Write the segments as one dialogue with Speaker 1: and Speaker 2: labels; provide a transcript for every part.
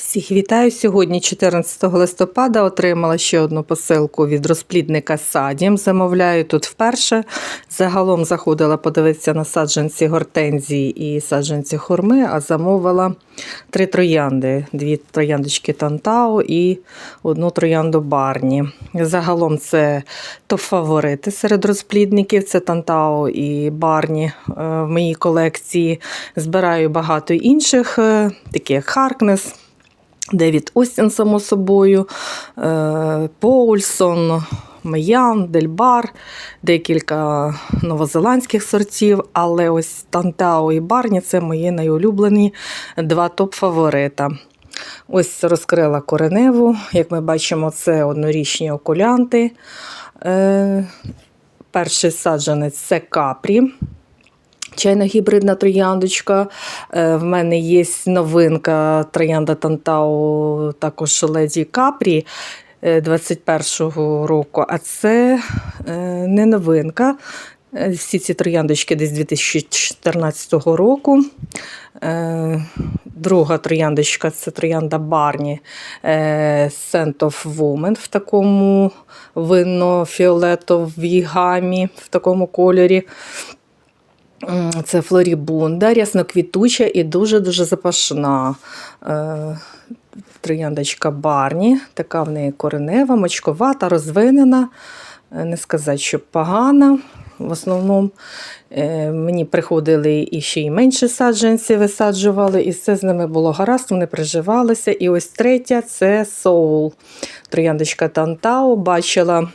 Speaker 1: Всіх вітаю. Сьогодні, 14 листопада, отримала ще одну посилку від розплідника Садім. Замовляю тут вперше. Загалом заходила подивитися на саджанці гортензії і саджанці хурми, а замовила три троянди: дві трояндочки Тантау і одну троянду Барні. Загалом це топ-фаворити серед розплідників. Це Тантау і Барні е, в моїй колекції. Збираю багато інших, е, такі як Харкнес. Девід Остін, само собою, е, Поульсон, Меян, Дельбар, декілька новозеландських сортів, але ось Тантао і Барні це мої найулюблені два топ-фаворита. Ось розкрила кореневу. Як ми бачимо, це однорічні окулянти. Е, Перший саджанець це капрі. Чайна гібридна трояндочка. Е, В мене є новинка троянда Тантау, також леді Капрі е, 21-го року. А це е, не новинка. Е, Всі ці трояндочки десь 2014 року. Е, Друга трояндочка це троянда Барні е, Scent of Woman в такому винно-фіолетовій гамі, в такому кольорі. Це флорібунда, рясноквітуча і дуже-дуже запашна. Е, Трояндочка Барні, така в неї коренева, мочковата, розвинена. Е, Не сказати, що погана. В основному е, мені приходили і ще й менше саджанці висаджували, і все з ними було гаразд, вони приживалися. І ось третя це соул. Трояндочка Тантау. Бачила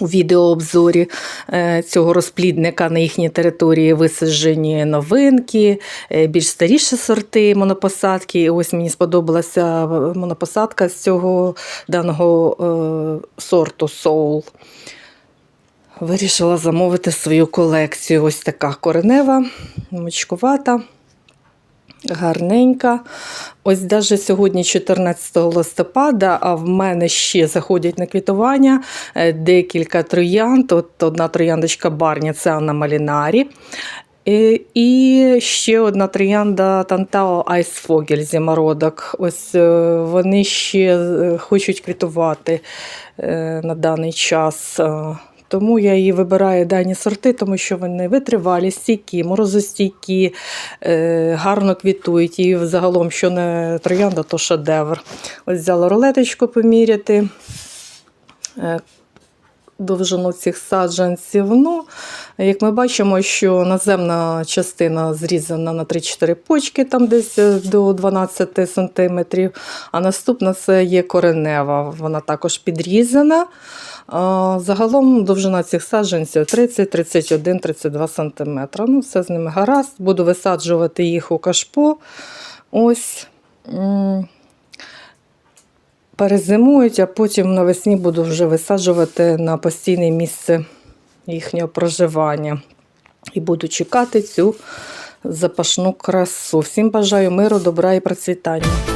Speaker 1: у відеообзорі е, цього розплідника на їхній території висаджені новинки, е, більш старіші сорти монопосадки. І ось мені сподобалася монопосадка з цього даного е, сорту соул. Вирішила замовити свою колекцію. Ось така коренева, мочкувата. Гарненька. Ось навіть сьогодні, 14 листопада, а в мене ще заходять на квітування е, декілька троянд. От одна трояндочка Барні це Анна Малінарі. І, і ще одна троянда Тантао Айсфогель зімородок. Ось е, вони ще е, хочуть квітувати е, на даний час. Е, Тому я її вибираю дані сорти, тому що вони витривалі, стійкі, морозостійкі, е, гарно квітують. І загалом, що не троянда, то шедевр. Ось взяла рулеточку поміряти. Довжину цих саджанців. Ну, як ми бачимо, що наземна частина зрізана на 3-4 почки, там десь е, до 12 см, а наступна це є коренева, вона також підрізана. Загалом довжина цих саджанців 30, 31, 32 см. Ну, все з ними гаразд. Буду висаджувати їх у кашпо. Ось. Перезимують, а потім навесні буду вже висаджувати на постійне місце їхнього проживання. І буду чекати цю запашну красу. Всім бажаю миру, добра і процвітання.